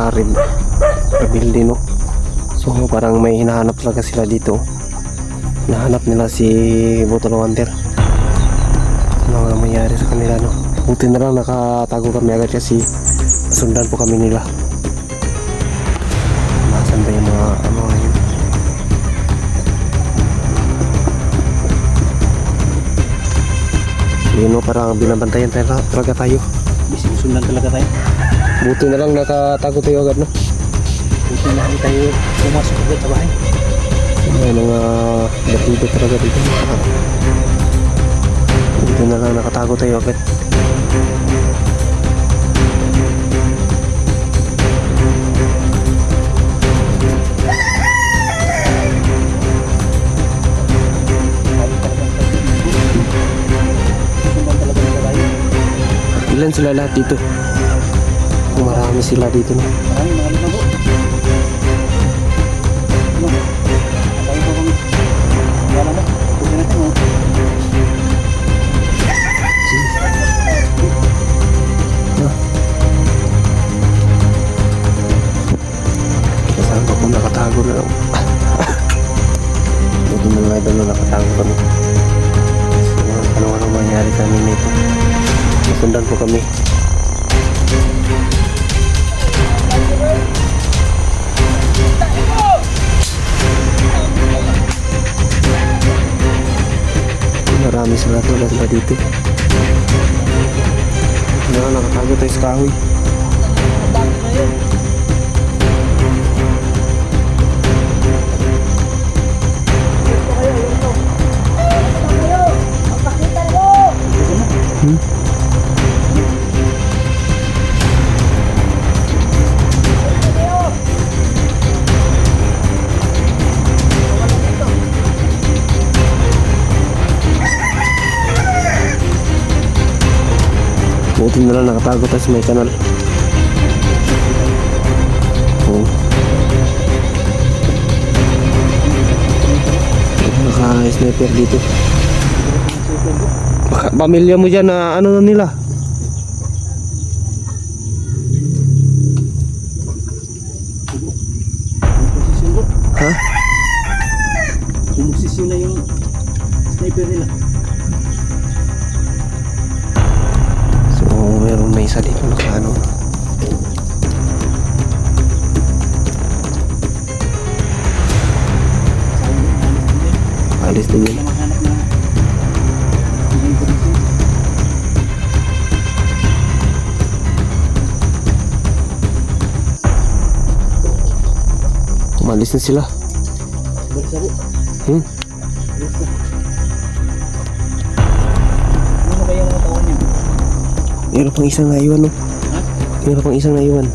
naka rebuilde no so parang may hinahanap talaga sila dito. Hinahanap nila si Bottle Wonder ano nga mangyari sa kanila no? Buti na lang nakatago kami agad kasi sundan po kami nila. Nasan ba yung mga ano yun yun no parang binabantayan talaga tayo. Bisimusundan talaga tayo. Buti na lang nakatago tayo agad no Buti na hindi tayo pumasok agad sa bahay. May mga batido talaga dito. Dito na lang nakatago tayo agad. Ilan sila lahat dito? Marami sila dito po. Ano? Po kami. Wala na. Pagkusin natin. Kasama ko nakatago na lang. Buti na mga idol na nakatago kami. So, ano ano mangyari sa amin nito. Nasundan po kami. Marami sila tulad sila dito. Ano, nakatago tayo sa kahoy. Buti na lang nakatago tayo sa may kanal. Oo. Naka-sniper dito. Baka pamilya mo dyan na ano na nila? Ha? Sumosisyon na yung sniper nila. Alis din yun. Umalis na sila. Hmm? Meron pang isang naiwan no. Meron pang isang naiwan.